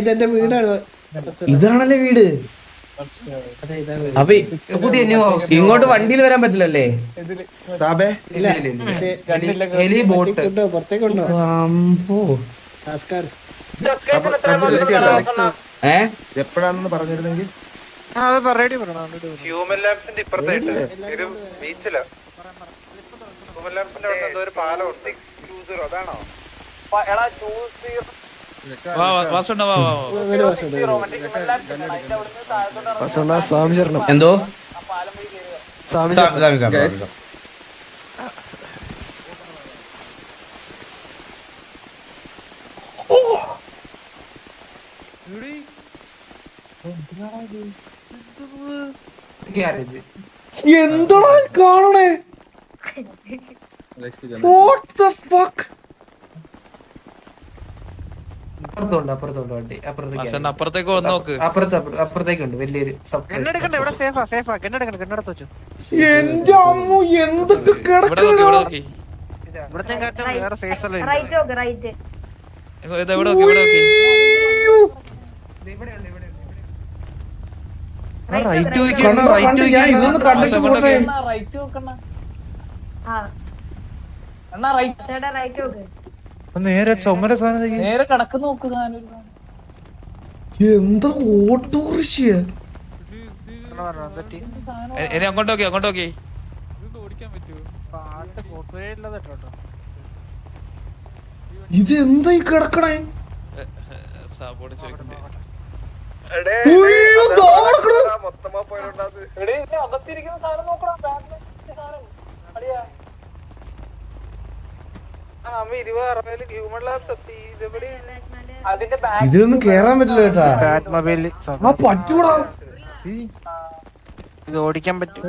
ഇതെന്റെ വീടാണ്. ഇതാണല്ലേ വീട്? അതെ ഇതാണ് വീട്. അപ്പൊ ഇങ്ങോട്ട് വണ്ടിയിൽ വരാൻ പറ്റില്ലല്ലേ? എപ്പോഴാണെന്ന് പറഞ്ഞിരുന്നെങ്കിൽ? ഹ്യൂമൻ ലാബ്സിന്റെ ഇപ്പുറത്തായിട്ട്. ഒരു ബീച്ചിൽ. ഹ്യൂമൻ ലാബ്സിന്റെ അവിടെ എന്തോ ഒരു പാലം ഉണ്ട്. ടൂ സീറോ അതാണോ എടാ ടൂ സീറോ എന്തോ? എന്തോടാ കാണണേ? What the fuck? അപ്പുറത്തുണ്ട് അപ്പുറത്തുണ്ട് വണ്ടി. അപ്പുറത്തേക്ക് അപ്പുറത്തേക്ക് നോക്ക്. അപ്പുറത്ത് അപ്പുറ- അപ്പുറത്തേക്കുണ്ട് വലിയൊരു എന്റെ അമ്മു എന്തൊക്കെ ഇവിടെ നോക്കി ഇവിടെ നോക്കി റൈറ്റ് റൈറ്റ് ചേട്ടാ റൈറ്റ് നോക്ക് നേരെ ചുമര സാധനം എന്താ ഓട്ടോറിക്ഷ ഇ- അങ്ങോട്ട് നോക്കി അങ്ങോട്ട് നോക്കി. ഇത് എന്താ ഈ കിടക്കണേ. മൊത്തമാ സാധനം അമ്മ ഇരുപത് അറുപതിൽ ഹ്യൂമൻ ഇതിലൊന്നും കേറാൻ പറ്റില്ല കേട്ടാ. ആ പറ്റൂടാ. ഇത് ഓടിക്കാൻ പറ്റും.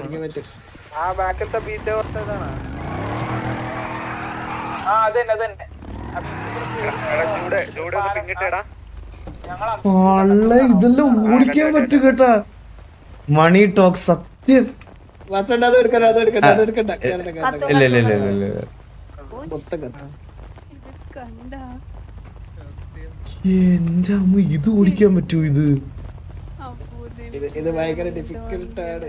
ഓടിക്കാൻ പറ്റും ആ ബാക്കത്തെ ബീച്ച് ഇതാണ്. ആ അതന്നെ അതന്നെ ഇതെല്ലാം ഓടിക്കാൻ പറ്റും കേട്ടാ. മണി ടോക്ക് സത്യം. ഇല്ല ഇല്ല ഇല്ല ഇല്ല. എന്റെ അമ്മ ഇത് ഓടിക്കാൻ പറ്റൂ ഇത്?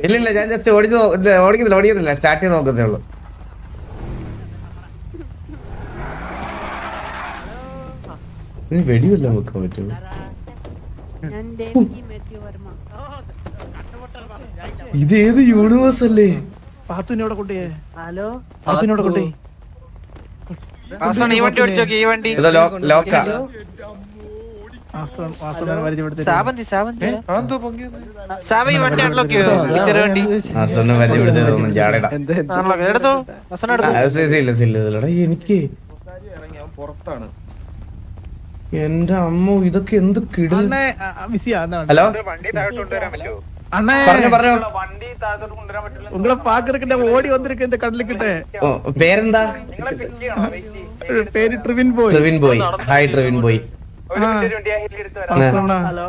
ഇല്ല ഇല്ല ഞാൻ ജസ്റ്റ് ഓടിച്ചു ഓടിക്കുന്നില്ല ഓടിക്കുന്നില്ല. സ്റ്റാർട്ട് ചെയ്ത് നോക്കുന്നേ ഉള്ളൂ. ഇനി വെടിയല്ല വെക്കാൻ വർമ്മ. ഇത് ഏത് യൂണിവേഴ്സ് അല്ലേ? പാത്തുവിനോടെ കൊണ്ടേ ഹലോ? പാത്തുവിനോടെ കൊണ്ടേ ഈ വണ്ടി ഓടിച്ചു നോക്കി ഈ വണ്ടി. ലോക്ക? എനിക്ക് ഇറങ്ങി അവൻ പുറത്താണ്. എന്റെ അമ്മ ഇതൊക്കെ എന്ത് കിട ഹലോ? വണ്ടി താഴോട്ട് കൊണ്ടുവരാൻ പറ്റുമോ അണ്ണേ പറഞ്ഞോ പറഞ്ഞോ വണ്ടി താഴോട്ട് കൊണ്ടുവരാൻ പറ്റില്ല ഉങ്ങളെ പാക്കറക്കിന്റെ ഓടി വന്നിരിക്കും இந்த കടലിക്കിട്ടെ ഓ പേരെന്താ നിങ്ങളെ പിക്ക് ചെയ്യണോ വെയിറ്റ് ചെയ്യ്. പേര് Trivin boy Trivin boy hi Trivin boy ഒരു മിനിറ്റ് ഒരു മിനിറ്റ് ഞാൻ ഹെലി എടുത്ത് വരാം ഹലോ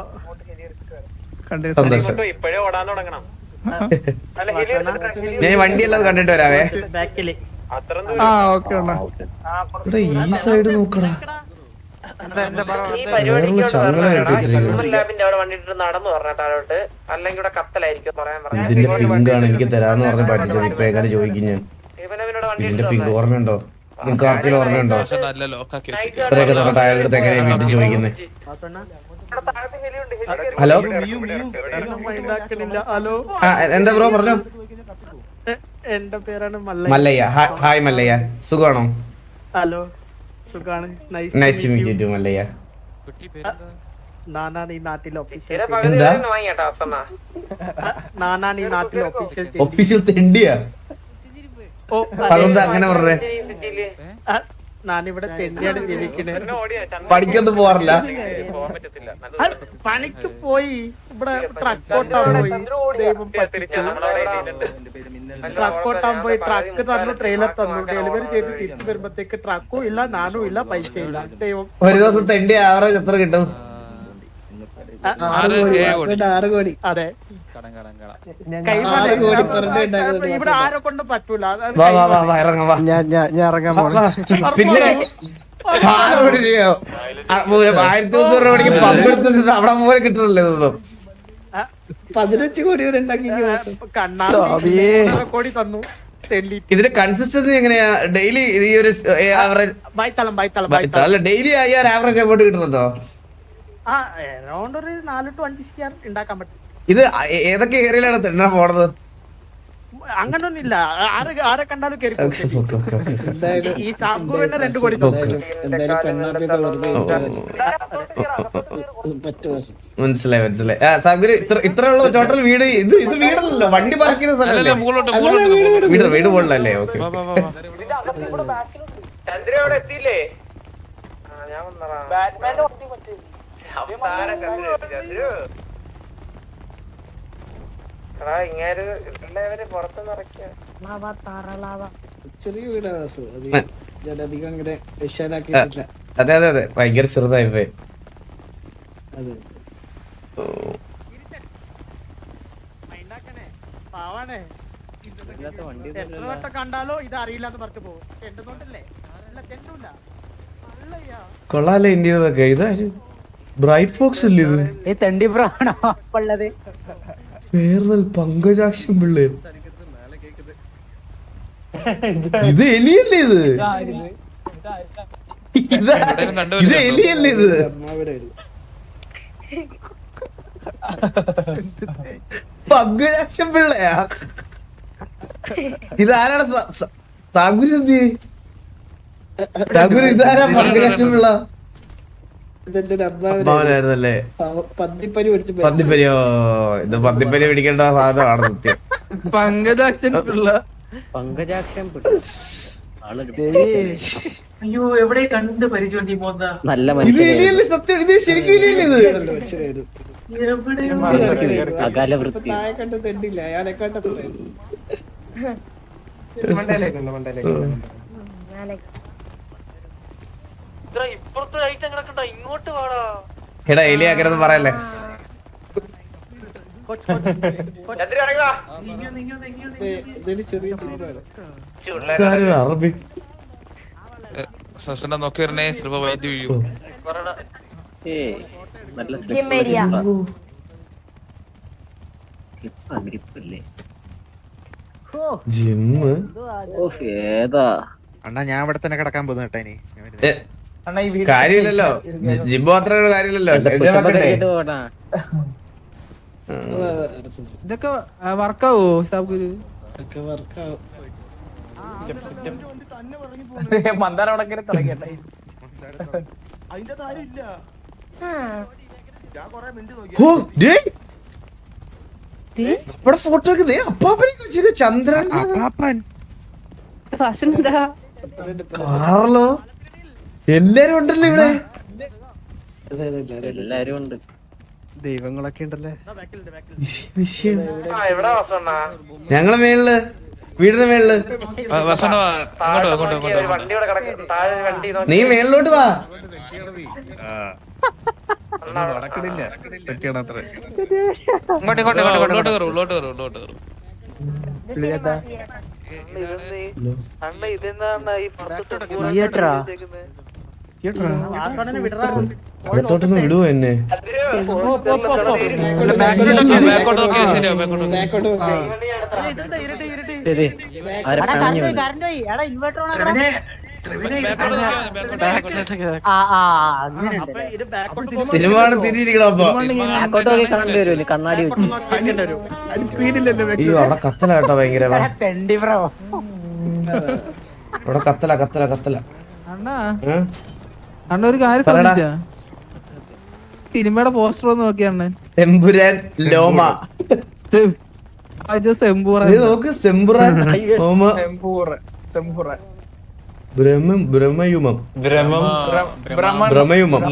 കണ്ടേ സന്തോഷം ഇങ്ങോട്ട് ഇപ്പോഴേ ഓടാൻ തുടങ്ങണം അല്ല ഹെലി എടുത്തിട്ട് ഹെലി ഞാൻ വണ്ടി എല്ലാം കണ്ടിട്ട് വരാവേ ബാക്കില് അത്ര ആ ഓക്കെ അണ്ണാ ഇവിടെ ഈ സൈഡ് നോക്കടാ ഇതിന്റെ പിങ്കാണ് എനിക്ക് തരാന്ന് പറഞ്ഞ പറ്റിച്ചത് ഇപ്പൊ എങ്ങനെ ചോദിക്കും ഞാൻ. ഇതിന്റെ പിങ്ക് ഓർമ്മയുണ്ടോ? നിങ്ങൾക്ക് ആർക്കും ഓർമ്മയുണ്ടോ? ഇവരൊക്കെ താഴെ എങ്ങനെയാ വീട്ടിൽ ചോദിക്കുന്നത് ഹെലി? എന്താ ബ്രോ പറഞ്ഞോ? എന്റെ പേരാണ് മല്ല മല്ലയ്യ. ഹായ് മല്ലയ്യ. സുഖമാണോ? ഹലോ? സുഖാണ്. Nice to meet you too Mallayya. നാനാണ് ഈ നാട്ടിലെ ഒഫീഷ്യൽ എന്താ? നാനാണ് ഈ നാട്ടിലെ ഒഫീഷ്യൽ ഒഫീഷ്യൽ തെണ്ടിയാ? അങ്ങനെ പറഞ്ഞേ. ഞാനിവിടെ തെണ്ടിയാണ് ജീവിക്കുന്നത് പണിക്കൊന്നും പോവാറില്ല. പണിക്ക് പോയി. ഇവിടെ ട്രക്ക് ഓട്ടാൻ പോയി. ദൈവം പറ്റിച്ചു. ട്രക്ക് ഓട്ടാൻ പോയി ട്രക്ക് തന്നു ട്രെയിലർ തന്നു. ഡെലിവറി ചെയ്ത് തിരിച്ചു വരുമ്പത്തേക്ക് ട്രക്കും ഇല്ല നാനും ഇല്ല പൈസ ഇല്ല. ദൈവം. ഒരു ദിവസം തെണ്ടി ആവറേജ് എത്ര കിട്ടും? ആറ് കോടി. അതെ. കടം കടം കടം കൈമല ഇവിടെ ആരെ കൊണ്ടും പറ്റൂല. അത് വാ വാ വാ വാ ഇറങ്ങാം വാ. ഞാൻ ഞാൻ ഞാൻ ഇറങ്ങാൻ വാ, വാ. പിന്നെ? ആറ് കോടി രൂപയോ ആയിരത്തി മുന്നൂറ് രൂപ മണിക്ക് പമ്പെടുത്ത് അവിടെ പോലെ കിട്ടണല്ലേ ഇതൊന്നും? പതിനഞ്ച് കോടി വരെ ഉണ്ടാക്കി ഈ മാസം. കണ്ണാടി കോടി തന്നു. ഇതിന്റെ കൺസിസ്റ്റൻസി എങ്ങനെയാ? ഡെയിലി ഈ ഒരു ആവറേജ് ബൈത്തളം ബൈത്തളം ബൈത്തളം അല്ല ഡെയിലി ആയി ആവറേജ് എമൗണ്ട് കിട്ടുന്നുണ്ടോ? ആ അറൗണ്ട് ഒരു നാല് ടു അഞ്ച് സ്റ്റാർ ഉണ്ടാക്കാൻ പറ്റും. ഇത് ഏതൊക്കെ ഏരിയയിലാണ് തിണ്ണ പോണത്? അങ്ങനൊന്നുമില്ല. ആരെ ആരെ കണ്ടാലും കേറി ഈ രണ്ട് കോടി മനസ്സിലായി മനസ്സിലായി. സാഗുര് ഇത്ര ഇത്രയുള്ള ടോട്ടൽ വീട് ഇത് ഇത് വീടല്ലല്ലോ. വണ്ടി സ്ഥലമല്ലേ? മുകളിലോട്ട്. വീട് വീട് പോലല്ലേ ഓക്കെ. ചന്ദ്ര അവിടെ എത്തിയില്ലേ? ആ, ഞാൻ ചന്ദ്രു, ചന്ദ്രു. എടാ ഇങ്ങേര് എല്ലാവരും പുറത്തുനിന്ന് ഇറക്കിയ ലാവ താറ ലാവ ചെറിയ വീടാണ് വാസു അത് അതെ അതെ അതെ. ഭയങ്കര ചെറുതായി കൊള്ളാലേ അതെ മൈൻഡാക്കണേ. പാവാണേ. എത്ര കണ്ടാലോ ഇത് അറിയില്ല എന്ന് പറഞ്ഞു പോകും. ചെണ്ടുന്നോണ്ടല്ലേ അല്ല ചെണ്ടൂല്ല അല്ലയ്യാ കൊള്ളാല്ലേ ഇന്ത്യതൊക്കെ ഇതാര്? ബ്രൈറ്റ് ഫോക്സ് അല്ലേ ഇത്? തണ്ടി തെണ്ടി പ്രാണോ ഉള്ളത്? ഫെയർവെൽ പങ്കജാക്ഷൻ പിള്ളേ ഇത്. എലിയല്ലേ ഇത്? ഇതാ- എലിയല്ലേ ഇത്? പങ്കജാക്ഷൻ പിള്ളയാ. ഇതാരാണ് സാഗുരി എന്ത് സാഗുരി ഇതാരാ പങ്കജാക്ഷൻ പിള്ള? അമ്മാവനായിരുന്നല്ലേ പന്തിപ്പരി പിടിച്ച് പേ- പന്നിപ്പരിയോ ഇത് പന്നിപ്പരി പിടിക്കേണ്ട സാധനമാണ് സത്യം. പങ്കജാക്ഷൻ പിള്ള. അയ്യോ എവിടെ കണ്ട് പരിചയം നല്ല ഇത് ശരിക്കും അയാളെ കണ്ടപ്പോ എടാ എലി അങ്ങനെ പറയല്ലേ? അറബി. ഏ, നോക്കി വരണേ ചിലപ്പോ വൈദ്യുതി വീഴും. ജിമ്മ്. ഏതാ? അണ്ണാ ഞാൻ ഇവിടെ തന്നെ കിടക്കാൻ പോകുന്നു കേട്ടാ ഇനി. കാര്യമില്ലല്ലോ. ജിബോ അത്ര മാത്രമേ കാര്യമില്ലല്ലോ. ഇതൊക്കെ വർക്കാവോ സാബുര് മന്ദാരം തുടങ്ങിയട്ടെ അതിന്റെ ഞാൻ കൊറേ മിണ്ടി നോക്കി. ഇവിടെ ഫോട്ടോ ഒക്കെ ദേ അപ്പാപ്പനെ കുറിച്ച് ചന്ദ്രൻ കാർലോ എല്ലാരും ഉണ്ടല്ലോ ഇവിടെ. എല്ലാരും ഉണ്ട്. ദൈവങ്ങളൊക്കെ ഉണ്ടല്ലേ? ഞങ്ങളെ മേളിൽ വീടിന്റെ മേളിൽ. വ- വസന്ത വാ. വാ, അങ്ങോട്ട് വാ, അങ്ങോട്ട് വാ, അങ്ങോട്ട് വണ്ടി താഴെ വണ്ടി നോക്കി. നീ മേളിലോട്ട് വാ. നടക്കണില്ല. ഇങ്ങോട്ട് വാ, ഉള്ളോട്ട് കയറും ഉള്ളോട്ട് കയറും ഉള്ളോട്ട് കയറും. അണ്ണ ഇതെന്താ ഈ പുറത്ത് അകത്തോട്ടൊന്ന് വിടുവോ എന്നെ. ബാക്കോട്ട് നോക്കിയാ ശരിയാ ബാക്കോട്ട് നോക്കി. ബാക്കോട്ട് പോകാം ബാക്കോട്ട് നോക്കിയാ മതി, ബാക്കോട്ട് ബാക്കോട്ട് ഇത് ബാക്കോട്ട് സിനിമ ആണ് തിരിയിരിക്കണം അപ്പൊ? സ്പീഡില്ലല്ലോ അയ്യോ അവിടെ കത്തല കേട്ടോ ഭയങ്കര അവിടെ കത്തല കത്തല കത്തല. അണ്ണാ? അണ്ണ ഒരു കാര്യം. ശ്രദ്ധിച്ചാ? സിനിമയുടെ പോസ്റ്റർ ഒന്ന് നോക്കിയാണ് എമ്പുരാൻ ലോമ. നോക്ക് സെമ്പുറാൻ ലോമ. ബ്രഹ്മം ബ്രഹ്മയുമം. ബ്രഹ്മയുമം.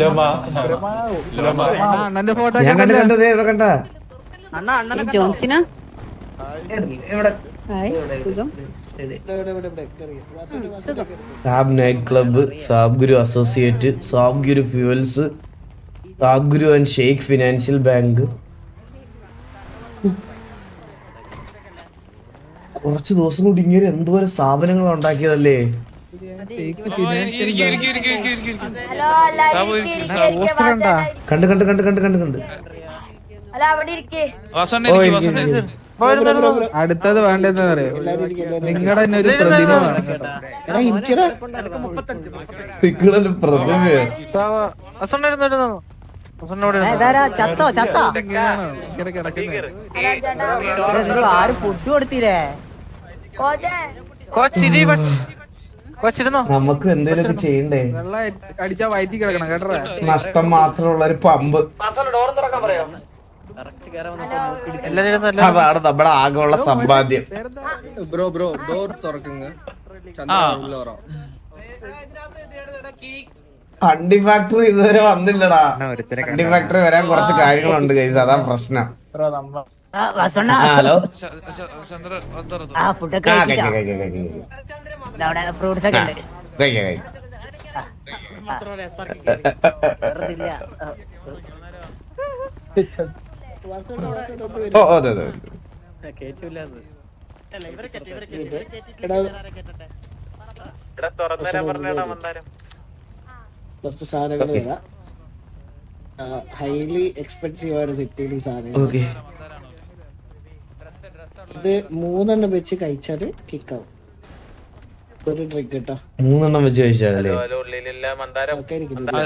അണ്ണന്റെ ഫോട്ടോ ഞാൻ കണ്ട് കണ്ടതേ ഇവിടെ കണ്ട അണ്ണ അണ്ണനെ ഈ ജോൺസിനാ? സുഖം സാബ് നൈറ്റ് ക്ലബ്ബ് സാബ് ഗുരു അസോസിയേറ്റ് സാബ് Guru fuels Saab Guru and Sheikh financial bank കുറച്ച് ദിവസം കൂടി ഇങ്ങനെ എന്തോരം സ്ഥാപനങ്ങൾ ഉണ്ടാക്കിയതല്ലേ? കണ്ട് കണ്ട് കണ്ട് കണ്ട് കണ്ട്. കണ്ട് ഇരിക്കേ. ഓ അടുത്തത് വേണ്ടെന്ന് പറയാം. നിങ്ങളുടെ തന്നെ ഒരു പ്രതിമ നിങ്ങളൊരു പ്രതിമയോ? ചത്തോ ചത്തോ? ആരും ഫുഡ് കൊടുത്തില്ലേ? നമുക്ക് എന്തെങ്കിലും ചെയ്യണ്ടേ? വെള്ളം അടിച്ചാ വയറ്റി കിടക്കണം കേട്ടോ നഷ്ടം മാത്രമുള്ള ഒരു പമ്പ്. അതാണ് നമ്മുടെ ആകെയുള്ള സമ്പാദ്യം. ബ്രോ ബ്രോ ഡോർ തുറക്കുങ്ങ. ഹണ്ടി ഫാക്ടറി ഇതുവരെ വന്നില്ലടാ. ഹണ്ടി ഫാക്ടറി വരാൻ കുറച്ച് കാര്യങ്ങളുണ്ട് കൈസ് അതാ പ്രശ്നം. ഹലോ. ഫ്രൂട്ട്സ് ഒക്കെ ഉണ്ട്. കഴിക്കാം കഴിക്കാം. വെറുതെ ഇല്ല. ഓ ഓ അതെ അതെ കുറച്ച് സാധനങ്ങൾ വരാം ഹൈലി എക്സ്പെൻസീവ് ആണ് സിറ്റിയിൽ സാധനങ്ങൾ ഇത് മൂന്നെണ്ണം വെച്ച് കഴിച്ചാൽ കിക്കാവും ഒരു ഡ്രിങ്ക് കേട്ടോ മൂന്നെണ്ണം വെച്ച് കഴിച്ചാലേ ഒക്കെ ഇരിക്കുന്നു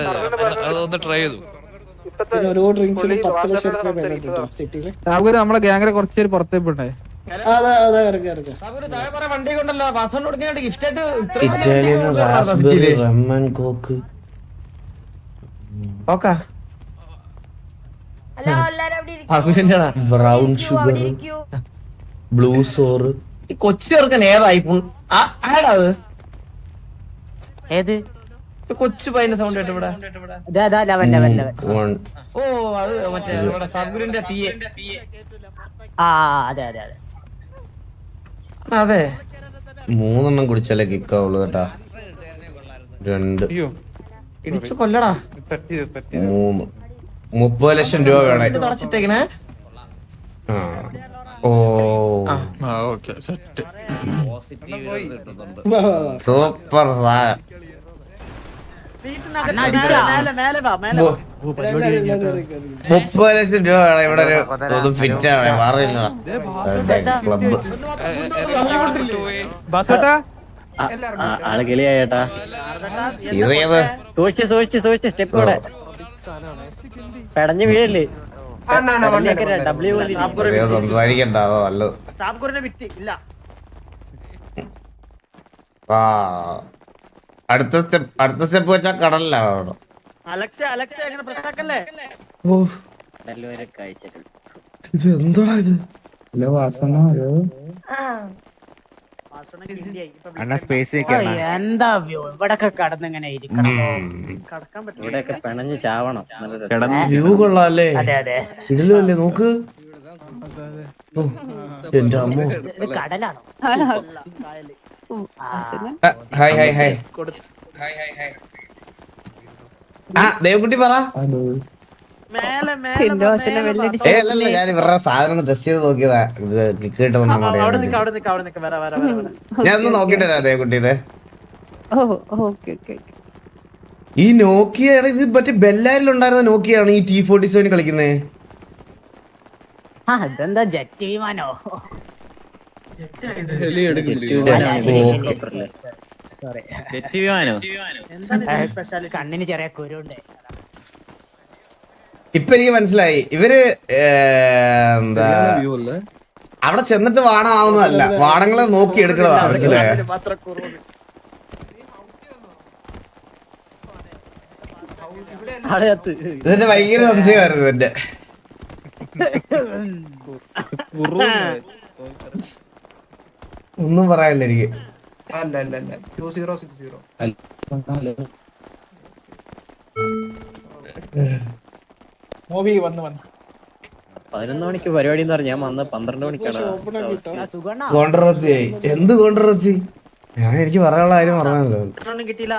അതൊന്ന് ട്രൈ ചെയ്തു. രാഹുൽ നമ്മളെ ഗ്യാങ്ങിലെ കുറച്ച് പേര് പുറത്തേക്ക് പോണ്ടേ വണ്ടി കൊണ്ടല്ലോ ഗിഫ്റ്റ് ആയിട്ട് അവിടെ ഇരിക്കൂ. ബ്രൗൺ ഷുഗർ ബ്ലൂ സോറ്. കൊച്ചു ചെറുക്കൻ ഏതായി? ആടാ അത്? ഏത്? കൊച്ചു പയ്യന്റെ സൗണ്ട് കേട്ടോ ഇവിടെ. ഇതാ ഇതാ ലെവൻ ലെവൻ ലെവൻ. ഓ അത് മറ്റേ നമ്മുടെ സദ്ഗുരുന്റെ തീയെ ആ അതെ അതെ അതെ. അതെ. മൂന്നെണ്ണം കുടിച്ചാലേ കിക്കാവുള്ളൂ കേട്ടാ. രണ്ട്. ഇടിച്ചു കൊല്ലടാ. മൂന്ന്. മുപ്പത് ലക്ഷം രൂപ വേണേ. തുടച്ചിട്ടേക്കണേ ഓ. സൂപ്പർ സാധനം മു- എല്ലാവരും എല്ലാവരും ഇറങ്ങി, ഇറങ്ങി. മുപ്പത് ലക്ഷം രൂപ വേണം ഇവിടെ ഒരു ഫിറ്റ് ആവണേ. മാറിയില്ല. ക്ലബ് ആൾ കിളിയായേട്ടാ. ഇതേത് സൂക്ഷിച്ച് സൂക്ഷിച്ച് സൂക്ഷിച്ച്. സ്റ്റെപ്പ് കൂടെ. പെടഞ്ഞു വീഴല്ലേ? സംസാരിക്കണ്ട അതോ നല്ലത്. ഇല്ല. ആ. അടുത്ത സ്റ്റെപ്പ് അടുത്ത സ്റ്റെപ്പ് വെച്ചാ കടലിലാണ് അവിടെ. അലക്സ അലക്സ എങ്ങനെ പ്രശ്നക്കല്ലേ? ഓ ഇത് എന്താടാ ഇത്? അണ്ണ സ്പേസ് എന്താ വ്യൂ? ഇവിടൊക്കെ കടന്നിങ്ങനെ ഇവിടെയൊക്കെ പിണഞ്ഞ് ചാവണം. വ്യൂ കൊള്ളാല്ലേ? അതെ അതെ. ഇതിലല്ലേ നോക്ക്. എന്റെ അമ്മ. ഇത് കടലാണോ? Hi hi hi. ആ ദേവക്കുട്ടി പറ. ഞാൻ ഇവരുടെ സാധനം ടെസ്റ്റ് ചെയ്ത് നോക്കിയതാ. ഞാൻ ഒന്ന് ദേവക്കുട്ടി ഇത് ഈ നോക്കിയാണ് ഇത് മറ്റേ ബെല്ലാരിലുണ്ടായിരുന്ന നോക്കിയാണ് ഈ ടി ഫോർട്ടി സെവൻ കളിക്കുന്നത് ജെറ്റ് വിമാനോ? കണ്ണിന് ചെറിയ കുരുണ്ട്. ഇപ്പൊ എനിക്ക് മനസ്സിലായി. ഇവർ എന്താ അവിടെ ചെന്നിട്ട് വാണാവുന്നതല്ല. വാണങ്ങളെ നോക്കി എടുക്കണതാ മനസ്സിലായോ? ഇതിന്റെ ഭയങ്കര സംശയമായിരുന്നു എന്റെ ഒന്നും പറയാനില്ല എനിക്ക്. അല്ല അല്ല അല്ല. ടു സീറോ സിക്സ് സീറോ പതിനൊന്ന് മണിക്ക് പരിപാടി എന്ന് പറഞ്ഞാൽ ഞാൻ വന്ന് പന്ത്രണ്ട് മണിക്കാണ് കോൺട്രവേഴ്സി ആയി. എന്ത് കോൺട്രവേഴ്സി ഞാൻ എനിക്ക് പറയാനുള്ള കാര്യം പറഞ്ഞല്ലോ കിട്ടിയില്ല.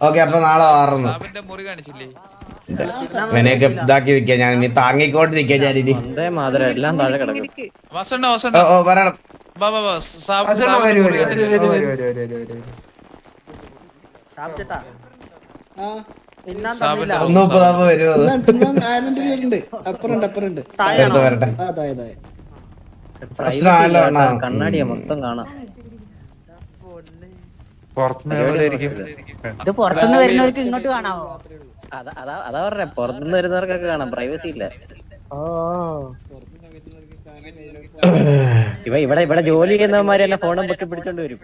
ഓക്കെ അപ്പൊ നാളെ മാറുന്നു സാബിന്റെ മുറി കാണിച്ചില്ലേ? ഇവനെയൊക്കെ ഇതാക്കി നിൽക്കാൻ ഞാൻ. ഇനി താങ്ങിക്കോട്ട് നിൽക്കാൻ ഞാൻ ഇനി. എല്ലാം താഴെ കിടക്കും. ഓ വരൂ വരൂ വരൂ വരൂ വരൂ വരൂ വരൂ? വരട്ടെ. കണ്ണാടിയാ മൊത്തം കാണാം. ഇത് പുറത്തുനിന്ന് വരുന്നവർക്ക് ഇങ്ങോട്ട് കാണാമോ അതാ അതാ പറഞ്ഞ പുറത്തുനിന്ന് വരുന്നവർക്കൊക്കെ കാണാം പ്രൈവസി ഇല്ല. ഇവ ഇവിടെ ഇവിടെ ജോലി ചെയ്യുന്നവന്മാരെല്ലാം ഫോണും പൊക്കി പിടിച്ചോണ്ട് വരും.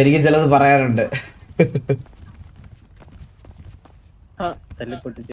എനിക്ക് ചിലത് പറയാനുണ്ട്. തല്ലിപ്പൊട്ടിച്ച്.